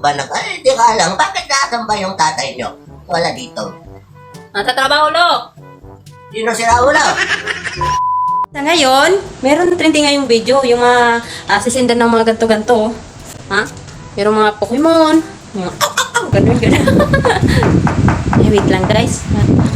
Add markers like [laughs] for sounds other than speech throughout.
ba nag... Ay, di ka lang. Bakit nasan ba yung tatay nyo? Wala dito. Nasa trabaho, lo. Sino si Raulo? Sa ngayon, meron trending ngayong video, yung mga uh, sisindan ng mga ganto-ganto. Ha? Merong mga Pokemon, mga ganun, ganun. [laughs] eh, wait lang guys.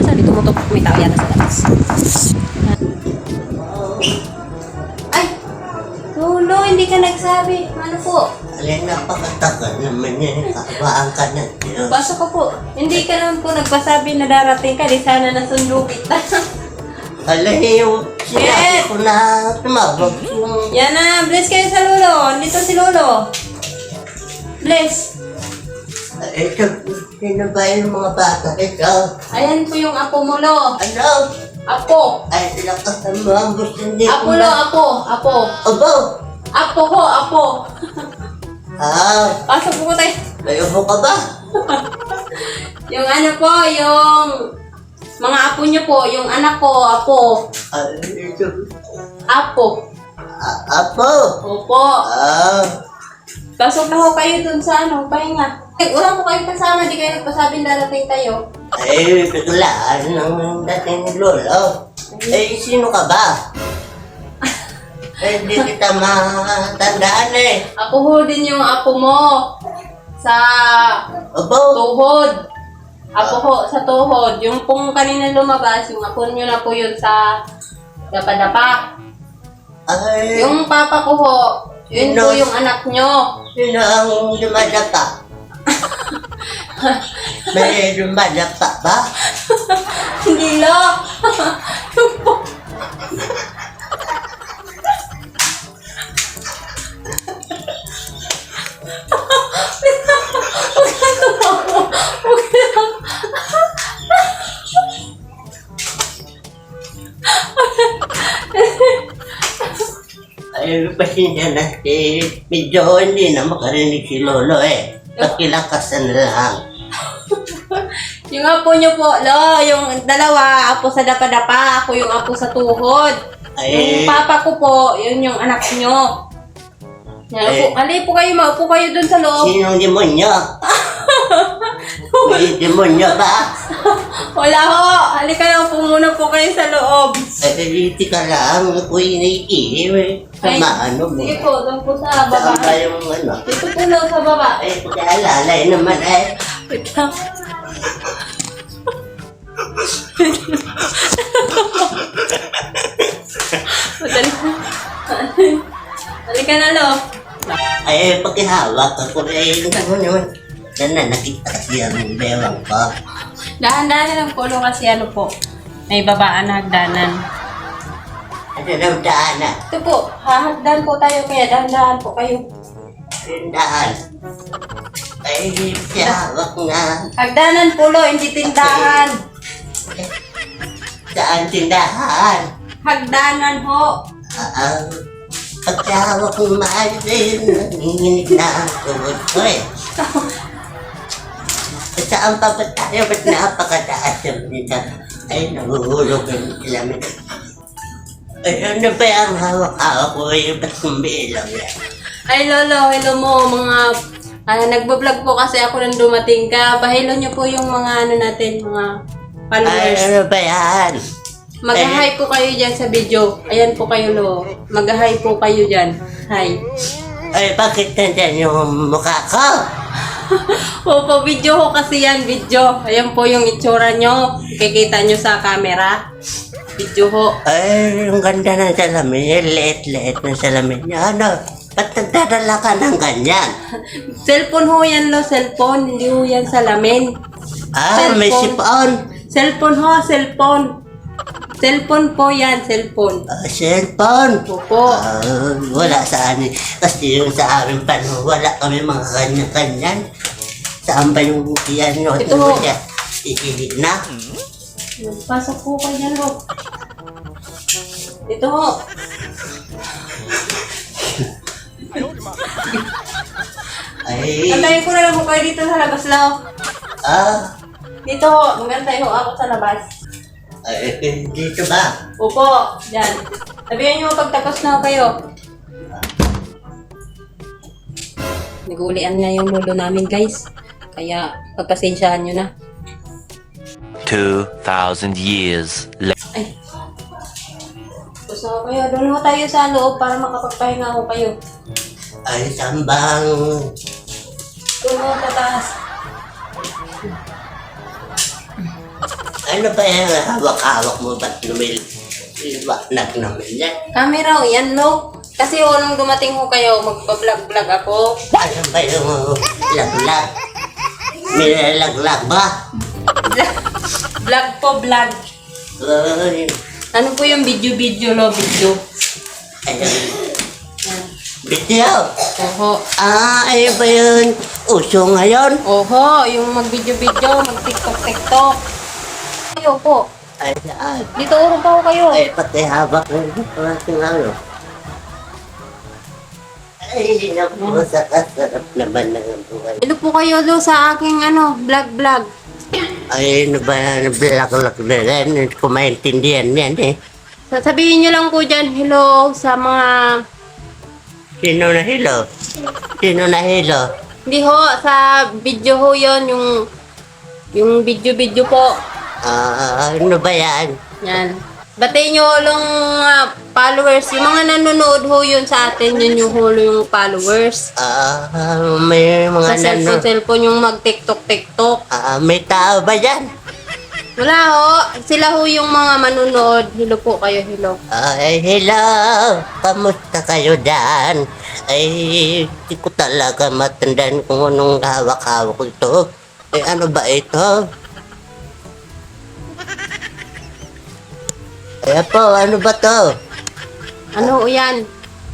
Sabi tumutok, may tao yata sa labas. Ay! Tulo, hindi ka nagsabi. Ano po? Alin, napakatagal naman yan. Kabaan ka na. Diyos. Pasok ko po. Hindi ka naman po nagpasabi na darating ka. Di sana nasundo kita. Alin, yung sinabi ko na tumawag yung... Yan na, bless kayo sa lolo. Dito si lolo. Bless. Ito, sino ba yung mga bata ito? Ayan po yung apo mo, lo. Ano? Apo. Ay, sila kasama ang gusto hindi Apo, ko lo, na... apo. Apo. Abo! Apo ho, apo. [laughs] Ah, Pasok po tayo. kayo mo ka ba? [laughs] Yung ano po, yung mga apo niyo po, yung anak ko, apo. Ito. Apo. A- Apo! Opo. Ah, Pasok na ho kayo dun sa ano, pahinga. Eh, wala po kayong kasama, di kayo nagpasabing darating tayo. ay, biglaan ng dating ni Lolo. Eh, sino ka ba? Hindi kita matandaan eh. Ako ho din yung apo mo. Sa Abo! tuhod. Apo ho, sa tuhod. Yung pong kanina lumabas, yung apo nyo na po yun sa dapa-dapa. Ay, Yung papa ko ho, yun po yung anak nyo. sino ang dumadapa? [laughs] May dumadapa ba? Hindi lo. Yung [laughs] Ay, pasensya na si Medyo hindi na makarinig si Lolo eh. Pakilakasan na lang. [laughs] Yung apo nyo po, lo, yung dalawa, apo sa dapa-dapa, ako yung apo sa tuhod. Ay, Yung papa ko po, yun yung anak nyo. Yan, Eh. upo, ali po kayo, maupo kayo dun sa loob. sinong demonyo? [laughs] May demonyo ba? [laughs] Wala ho, halika lang po muna po kayo sa loob. Ay, ka lang. Ako'y naikilim eh. Sama ano mo. Sige po, doon po sa baba. Saan ba yung ano? Dito po lang sa baba. Ay, pag-aalalay naman eh. Wait lang. Madali. Halika na, lo. Ay, pag-ihawak ako eh. Ano naman? Yan na, nakita kasi ang bewang ko. Dahan-dahan lang po, lo, kasi ano po. May babaan na hagdanan. Ano nang daanan? Ito po, hahagdan po tayo, kaya dahan-dahan po kayo. Tindahan. Ay, pag-ihawak nga. Hagdanan po, lo, hindi tindahan. Saan tindahan? Hagdanan ho. Ah, pagkahawak ng maasin, nanginginig na ang tuhod ko eh. [laughs] Saan pa ba tayo? Ba't napakataas yung nila? Ay, nahuhulog yung ilamin. Ay, ano ba ang hawak-hawak ko? Ay, ba't kumbilang yan? Ay, lolo, hello mo, mga... Ah, nagbablog po kasi ako nang dumating ka. Pahilo niyo po yung mga ano natin, mga Ay, followers. ano ba yan? Mag-hi po kayo dyan sa video. Ayan po kayo, lo. Mag-hi po kayo dyan. Hi. Ay, bakit nandyan yung mukha ko? [laughs] Opo, video ko kasi yan, video. Ayan po yung itsura nyo. Kikita nyo sa camera. Video ho. Ay, ang ganda ng salamin niya. Liit-liit ng salamin niya. Ano? Ba't nagdadala ka ng ganyan? [laughs] Cellphone ho yan, lo. Cellphone. Hindi ho yan salamin. Ah, may Cellphone. sipon. Cellphone ho, cellphone. Cellphone po yan, cellphone. Ah, cellphone. Opo. Ah, wala sa amin. Kasi yung sa amin panahon, wala kami mga ganyan-ganyan. Saan ba yung yan nyo? Ito. Ito. Niya? Ikilig na. Pasok po kayo dyan. Ito ho. Ay, Antayin ko na lang po kayo dito sa labas, lao. ah, Dito ho. Magantay ho ako sa labas. Ay, dito ba? Opo. Dyan. Sabihan nyo pagtapos na kayo. Nagulian nga yung lolo namin guys. Kaya pagpasensyahan nyo na. 2,000 years later. Ay. Gusto ko kayo, doon ho tayo sa loob para makapagpahinga ho kayo. Ay, sambang. Doon ho sa Ano ba yan? Hawak-hawak mo ba't lumil? Iwanak naman yan. Camera ho, yan no. Kasi ho, nung dumating ho kayo, magpa-vlog-vlog ako. Ano ba yung laglag? May laglag ba? [laughs] vlog po, vlog. Ay, Ano po yung video-video lo, video? Yan. Video. Oho. Ah, ano ba yun? Uso ngayon? Oho, yung mag-video-video, mag-tiktok-tiktok. Kayo po. Ay, ay, Dito urong pa ho kayo. ay, pati hawak ng ating ano. Ay, naku, sa kasarap naman ng buhay. Hello po kayo lo sa aking ano, vlog-vlog. Ay, ano ba yan? Black-lock na yan. Hindi ko maintindihan yan eh. Sasabihin nyo lang po dyan, hello sa mga... Sino na hilo? Sino na hilo? Hindi ho, sa video ho yon yung... Yung video-video po. Ah, ano ba yan? Yan. Batiin nyo lang mga followers. Yung mga nanonood ho yun sa atin, yun yung hulo yung followers. Ah, may mga Sa nano. cellphone, cellphone yung mag-tiktok-tiktok. Ah, may tao ba yan? Wala ho. Sila ho yung mga manonood. Hello po kayo, hello. Ay, hello! Kamusta kayo dyan? Ay, hindi ko talaga matandaan kung anong hawak-hawak ito. Eh, ano ba ito? Kaya po, ano ba to? Ano ho yan?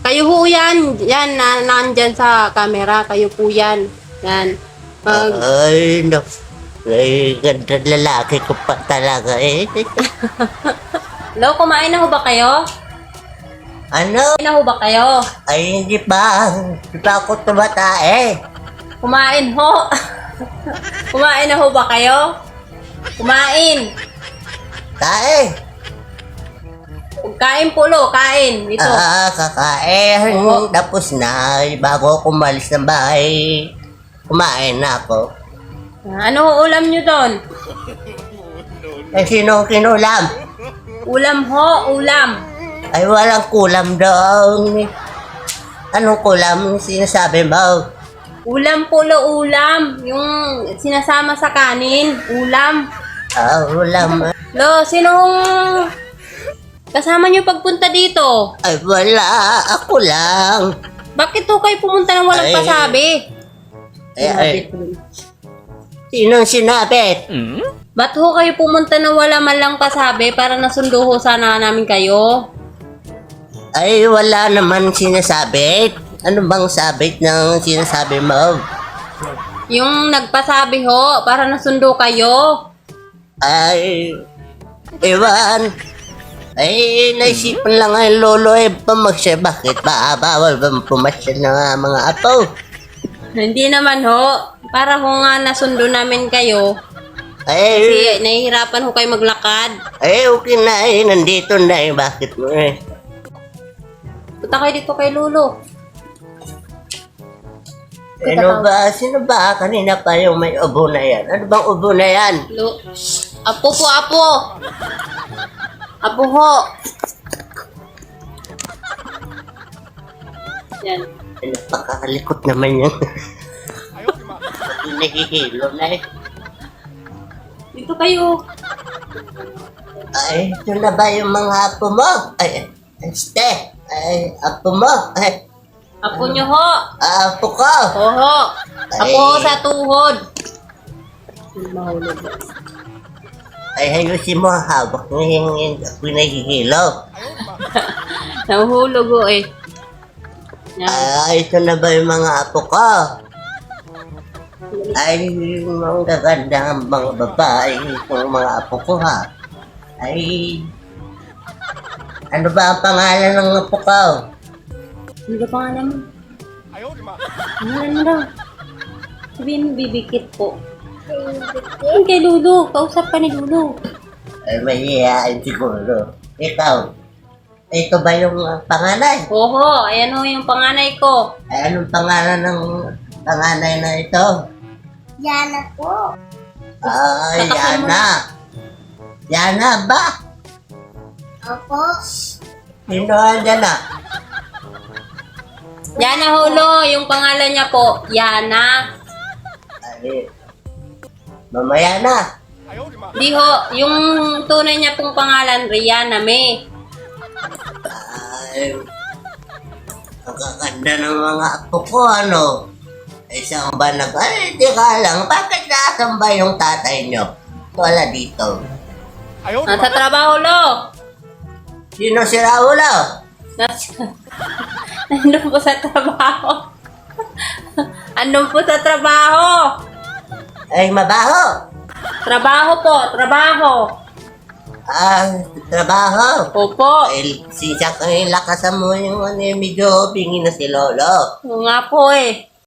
Kayo ho yan. Yan, na, nandyan sa camera. Kayo po yan. Yan. Mag, Ay, no. Ay, ganda lalaki ko pa talaga eh. [laughs] Hello, kumain na ho ba kayo? ano? Kumain na ho ba kayo? Ay, hindi pa. Hindi pa ako tumatae. Kumain ho. [laughs] kumain na ho ba kayo? Kumain. Tae! Kain po lo, kain. Dito. Ah, kakain. Oo. Tapos na, bago ako umalis ng bahay, kumain na ako. ano ulam nyo doon? [laughs] Eh, sino ang kinulam? Ulam ho, ulam. Ay, walang kulam doon. Anong kulam sinasabi mo? Ulam po lo, ulam. Yung sinasama sa kanin, ulam. Ah, ulam. Lo, sinong kasama nyo pagpunta dito? Ay, wala. Ako lang. Bakit ho kayo pumunta ng walang Ay. pasabi? Ay, ay. Sinong sinabi? Ba't ho kayo pumunta na wala man lang pasabi para nasundo ho sana namin kayo? Ay, wala naman sinasabi. Ano bang sabit ng sinasabi mo? Yung nagpasabi ho, para nasundo kayo. Ay, ewan. Ay, naisipan lang ang lolo eh, pumasya. Bakit ba? Bawal ba pumasya ng ah, mga apo? Hindi naman ho. Para ho nga nasundo namin kayo. Ay, Kasi nahihirapan ho kayo maglakad. ay, okay na eh. Nandito na eh. Bakit mo eh? Punta kayo dito kay Lolo. Ano ba? Sino ba? Kanina pa yung may ubo na yan. Ano bang ubo na yan? Lo apo po, apo! Apo ho! Yan. Napakalikot naman yan. Nahihilo na eh. Dito kayo. Ay, ito na ba yung mga apo mo? Ay, este. Ay, apo mo. Ay, Apo nyo ho. apo ko. Oho. Apo ho sa tuhod. Ay, ayusin mo ang hawak ngayon. Ako nahihilo. [laughs] Nahuhulog ho eh. Yan. Ay, ito na ba yung mga apo ko? Ay, mga gaganda mga babae. Yung mga apo ko ha. Ay, ano ba ang pangalan ng apo ko? Ano ba pangalan mo? Pangalan mo daw. Sabihin mo, bibikit po. Yung kay Lulu. Kausap ka ni Lulu. Ay, mahihayain siguro. Ikaw, ito ba yung uh, panganay? Oho, ayan ho yung panganay ko. Ay, anong pangalan ng panganay na ito? Yana po. Ah, Tatakpan mo Yana. Yana ba? Opo. Sino andyan na? Yana Hulo, yung pangalan niya po, Yana. Ay, mamaya na. Di ho, yung tunay niya pong pangalan, Rihanna May. Ay, ang kakanda ng mga apo ko, ano? Isang ba nag... Ay, di ka lang. Bakit nasan ba yung tatay nyo? Wala dito. Nasa trabaho, lo. Sino si Raulo? Nasa... [laughs] Nandun po sa trabaho. [laughs] Andun po sa trabaho. Ay, mabaho. Trabaho po, trabaho. Ah, trabaho. Opo. Ay, sisak ay lakasan mo yung ano, medyo bingi na si Lolo. Oo nga po eh.